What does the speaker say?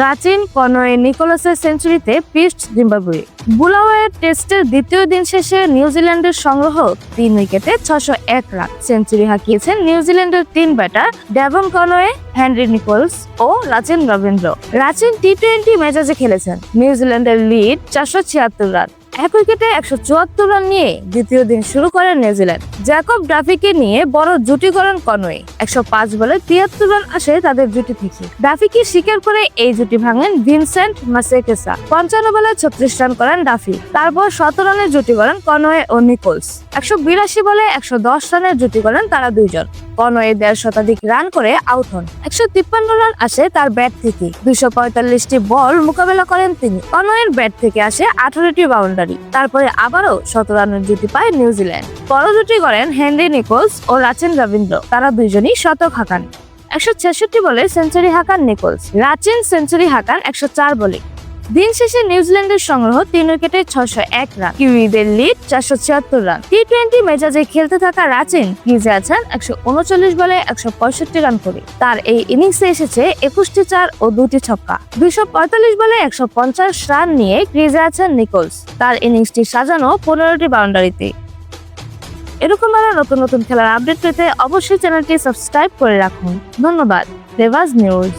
Rachin কনয়ে নিকোলাসের সেঞ্চুরিতে পিস্ট Zimbabwe. বুলাওয়ের টেস্টের দ্বিতীয় দিন শেষে নিউজিল্যান্ডের সংগ্রহ তিন উইকেটে ছশো এক রান। সেঞ্চুরি হাঁকিয়েছেন নিউজিল্যান্ডের তিন batter Devon Conway, Henry Nicholls ও রাচিন রবীন্দ্র। রাচিন টি টোয়েন্টি মেজাজে খেলেছেন। নিউজিল্যান্ডের লিড চারশো ছিয়াত্তর রান। এক উইকেটে একশো চুয়াত্তর রান নিয়ে দ্বিতীয় দিন শুরু করেন নিউজিল্যান্ড। জ্যাকব ডাফিকে নিয়ে বড় জুটি করেন কনওয়ে। একশো পাঁচ বলে তিয়াত্তর রান আসে তাদের জুটি থেকে। ডাফিকে স্বীকার করে এই জুটি ভাঙেন ভিনসেন্ট মাসেকেসা। পঞ্চান্ন বলে ছত্রিশ রান করেন ডাফি। তারপর শত রানের জুটি করেন কনওয়ে ও নিকোলস। একশো বিরাশি বলে একশো দশ রানের জুটি করেন তারা দুইজন। কনওয়ে দেড় শতাধিক রান করে আউট হন। একশো তিপ্পান্ন রান আসে তার ব্যাট থেকে। দুইশো পঁয়তাল্লিশটি বল মোকাবেলা করেন তিনি। কনওয়ের ব্যাট থেকে আসে আঠারোটি বাউন্ডারি। তারপরে আবারও শত রানের জুটি পায় নিউজিল্যান্ড পর জুটি করেন হেনরি নিকোলস ও রাচেন রবীন্দ্র। তারা দুইজনই শতক হাঁকান। একশো ছেষট্টি বলে সেঞ্চুরি হাঁকান নিকোলস। রাচেন সেঞ্চুরি হাঁকান একশো চার বলে। দিন শেষে নিউজিল্যান্ডের সংগ্রহ তিন উইকেটে ছশো এক রান। কিউইদের লিড চারশো ছিয়াত্তর রান। টি টোয়েন্টি মেজাজে খেলতে থাকা রাচিন ক্রিজে আছেন একশো উনচল্লিশ বলে একশো পঁয়ষট্টি রান করে। তার এই ইনিংসে এসেছে একুশটি চার ও দুটি ছক্কা। দুইশো পঁয়তাল্লিশ বলে একশো পঞ্চাশ রান নিয়ে ক্রিজে আছেন নিকোলস। তার ইনিংসটি সাজানো পনেরোটি বাউন্ডারিতে। এরকম আরও নতুন নতুন খেলার আপডেট পেতে অবশ্যই চ্যানেলটি সাবস্ক্রাইব করে রাখুন। ধন্যবাদ। রেভাজ নিউজ